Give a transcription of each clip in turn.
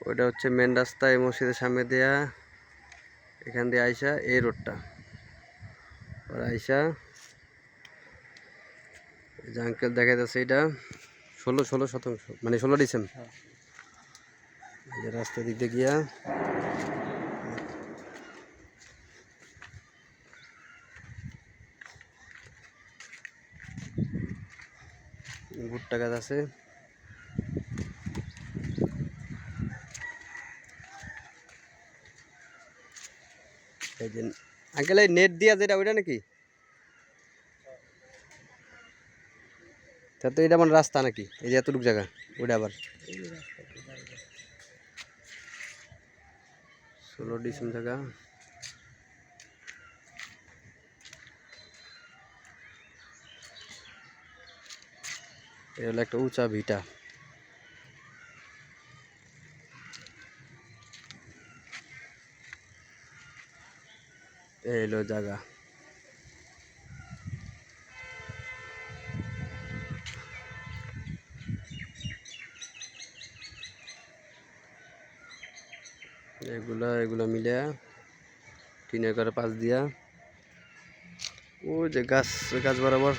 ওইটা হচ্ছে মেন রাস্তা এই মসজিদের সামনে দেয়া এখান দিয়ে আইসা এই রোডটা আর আইসা যে আঙ্কেল দেখা যাচ্ছে এটা ষোলো ষোলো শতাংশ মানে ষোলো ডিসেম্বর। হ্যাঁ। এই যে রাস্তা দিক দিয়ে গিয়া। ভুট্টা গাছ আছে। এই যে আঙ্কেল এই নেট দিয়া যেটা ওইটা নাকি? তা তো এটা আমার রাস্তা নাকি? এই যে এতটুকু জায়গা ওইটা আবার। ষোলো ডিসেম্বর জায়গা এটা হলো একটা উঁচা ভিটা। এই হলো জায়গা। এগুলা এগুলা মিলে টিনের করে পাশ দিয়া। ও যে গাছ গাছ বরাবর।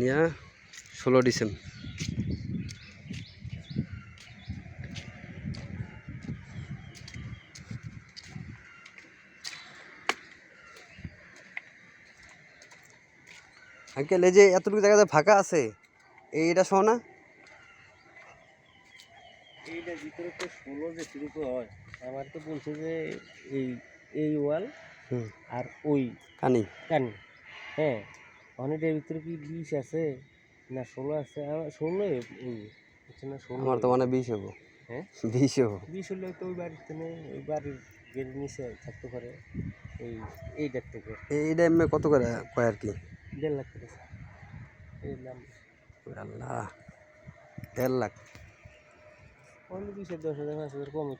নিয়া ষোলো ডিসেম্বর। আঙ্কেল এই যে এতটুকু জায়গাতে ফাঁকা আছে এইটা শো না। ভিতরে তো ষোলো যে শুরু হয় আমার তো বলছে যে এই এই ওয়াল হুম। আর ওই কানি। কানি। হ্যাঁ অনেকটার ভিতরে কি বিষ আছে না ষোলো আছে? ষোলো না ষোলো আমার তো মানে বিষ হব। হ্যাঁ? বিষ হব। বিষ হলে তো ওই থেকে ওই বাড়ির নিচে থাকতে পারে এই এইটার থেকে। এইটা এমনি কত করে কয় আর কি? দেড় লাখ টাকা এই দাম আল্লাহ দেড় লাখ। অন্য বিশের দশ হাজার পাঁচ হাজার কমে